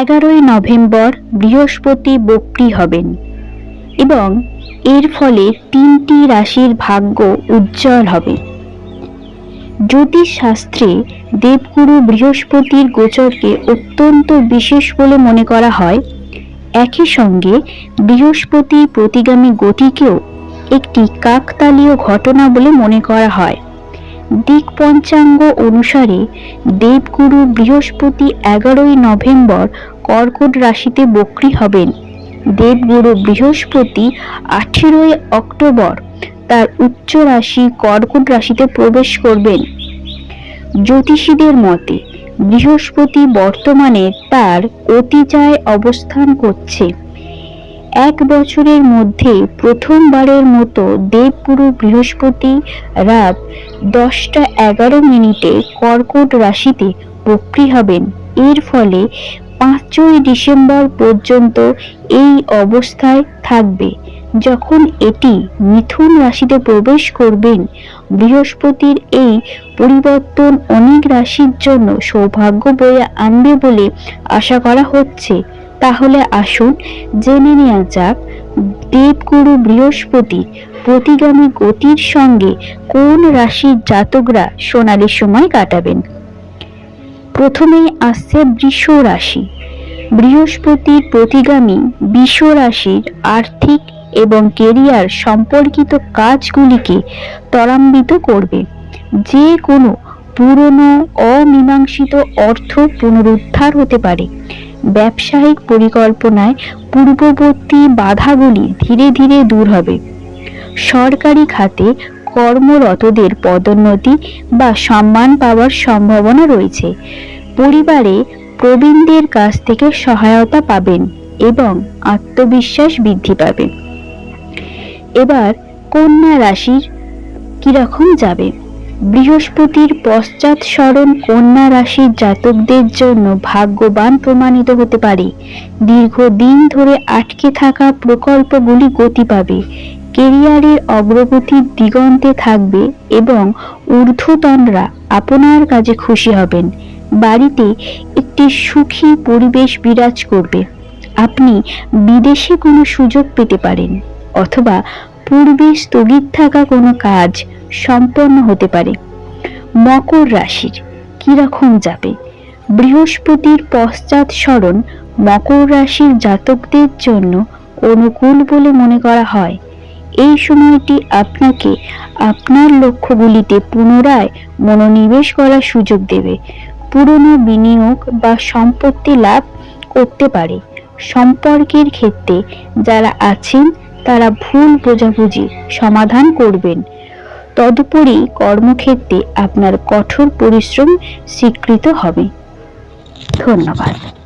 এগারোই নভেম্বর বৃহস্পতি বক্রি হবেন এবং এর ফলে তিনটি রাশির ভাগ্য উজ্জ্বল হবে। জ্যোতিষ শাস্ত্রে দেবগুরু বৃহস্পতির গোচরকে অত্যন্ত বিশেষ বলে মনে করা হয়। একই সঙ্গে বৃহস্পতি প্রতিগামী গতিকেও একটি কাকতালীয় ঘটনা বলে মনে করা হয়। দিক পঞ্চাঙ্গ অনুসারে দেবগুরু বৃহস্পতি এগারোই নভেম্বর কর্কট রাশিতে বক্রি হবেন। দেবগুরু বৃহস্পতি আঠেরোই অক্টোবর তার উচ্চ রাশি কর্কট রাশিতে প্রবেশ করবেন। জ্যোতিষীদের মতে, বৃহস্পতি বর্তমানে তার অতিচায় অবস্থান করছে। এক বছরের মধ্যে প্রথমবারের মতো দেবগুরু বৃহস্পতি রাত দশটা এগারো মিনিটে কর্কট রাশিতে বক্রি হবেন। এর ফলে পাঁচই ডিসেম্বর পর্যন্ত এই অবস্থায় থাকবে। যখন এটি মিথুন রাশিতে প্রবেশ করবেন, বৃহস্পতির এই পরিবর্তন অনেক রাশির জন্য সৌভাগ্য বয়ে আনবে বলে আশা করা হচ্ছে। তাহলে আসুন জেনে নেওয়া যাক, দেবগুরু বৃহস্পতির প্রতিগামী গতির সঙ্গে কোন রাশির জাতকরা সোনালি সময় কাটাবেন? প্রথমেই আসছে বৃষ রাশি। বৃহস্পতির প্রতিগামী বিষ রাশির আর্থিক এবং কেরিয়ার সম্পর্কিত কাজগুলিকে ত্বরান্বিত করবে। যে কোনো পুরনো অমীমাংসিত অর্থ পুনরুদ্ধার হতে পারে। ব্যবসায়িক পরিকল্পনায় পূর্ববর্তী বাধাগুলি ধীরে ধীরে দূর হবে। সরকারি খাতে কর্মরতদের পদোন্নতি বা সম্মান পাওয়ার সম্ভাবনা রয়েছে। পরিবারে প্রবীণদের কাছ থেকে সহায়তা পাবেন এবং আত্মবিশ্বাস বৃদ্ধি পাবে। এবার কন্যা রাশির কীরকম যাবে? বৃহস্পতির পশ্চাৎ স্মরণ কন্যা রাশির জাতকদের জন্য ভাগ্যবান প্রমাণিত হতে পারে। দীর্ঘদিন ধরে আটকে থাকা প্রকল্পগুলি গতি পাবে, কেরিয়ারের অগ্রগতির দিগন্তে থাকবে এবং ঊর্ধ্বতনরা আপনার কাজে খুশি হবেন। বাড়িতে একটি সুখী পরিবেশ বিরাজ করবে। আপনি বিদেশে কোনো সুযোগ পেতে পারেন, অথবা পূর্বে স্থগিত থাকা কোনো কাজ সম্পন্ন হতে পারে। মকর রাশির কীরকম যাবে? বৃহস্পতির পশ্চাৎ স্মরণ মকর রাশির জাতকদের জন্য অনুকূল বলে মনে করা হয়। এই সময়টি আপনাকে আপনার লক্ষ্যগুলিতে পুনরায় মনোনিবেশ করার সুযোগ দেবে। পুরনো বিনিয়োগ বা সম্পত্তি লাভ করতে পারে। সম্পর্কের ক্ষেত্রে যারা আছেন তারা ভুল বোঝাবুঝি সমাধান করবেন। তদুপরি কর্মক্ষেত্রে আপনার কঠোর পরিশ্রম স্বীকৃত হবে। ধন্যবাদ।